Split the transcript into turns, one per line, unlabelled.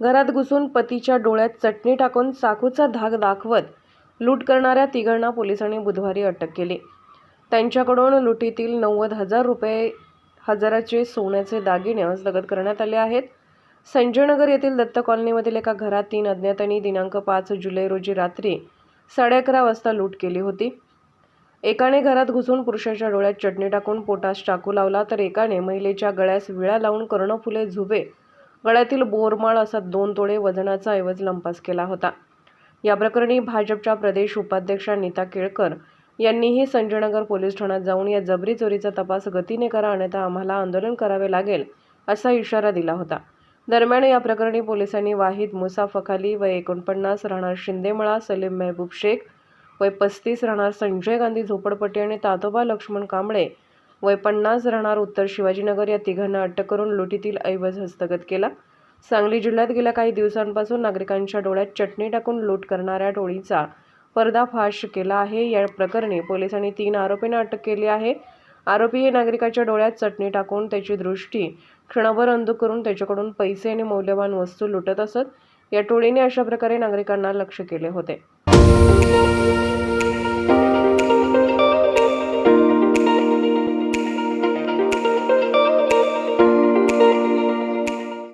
घरात घुसून पतीच्या डोळ्यात चटणी टाकून चाकूचा धाक दाखवत लूट करणाऱ्या तिघांना पोलिसांनी बुधवारी अटक केली. त्यांच्याकडून लुटीतील नव्वद हजार रुपये हजाराचे सोन्याचे दागिने हस्तगत करण्यात आले आहेत. संजयनगर येथील दत्त कॉलनीमधील एका घरात तीन अज्ञातांनी दिनांक पाच जुलै रोजी रात्री साडे अकरा वाजता लूट केली होती. एकाने घरात घुसून पुरुषाच्या डोळ्यात चटणी टाकून पोटास चाकू लावला तर एकाने महिलेच्या गळ्यास विळा लावून कर्णफुले झुबे गळ्यातील बोरमाळ असा दोन तोळे वजनाचा ऐवज लंपास केला होता. या प्रकरणी भाजपच्या प्रदेश उपाध्यक्षा नीता केळकर यांनीही संजयनगर पोलीस ठाण्यात जाऊन या जबरी चोरीचा तपास गतीने करा अन्यथा आम्हाला आंदोलन करावे लागेल असा इशारा दिला होता. दरम्यान या प्रकरणी पोलिसांनी वाहिद मुसाफ अखाली वय एकोणपन्नास राहणार शिंदेमळा सलीम मेहबूब शेख वय पस्तीस राहणार संजय गांधी झोपडपट्टी आणि तातोबा लक्ष्मण कांबळे वय पन्नास राहणार उत्तर शिवाजीनगर या तिघांना अटक करून लुटीतील ऐवज हस्तगत केला. सांगली जिल्ह्यात गेल्या काही दिवसांपासून नागरिकांच्या डोळ्यात चटणी टाकून लूट करणाऱ्या टोळीचा पर्दाफाश केला आहे. या प्रकरणी पोलिसांनी तीन आरोपींना अटक केली आहे. आरोपी हे नागरिकाच्या डोळ्यात चटणी टाकून त्याची दृष्टी क्षणभर अंधू करून त्याच्याकडून पैसे आणि मौल्यवान वस्तू लुटत असत. या टोळीने अशा प्रकारे नागरिकांना लक्ष केले होते.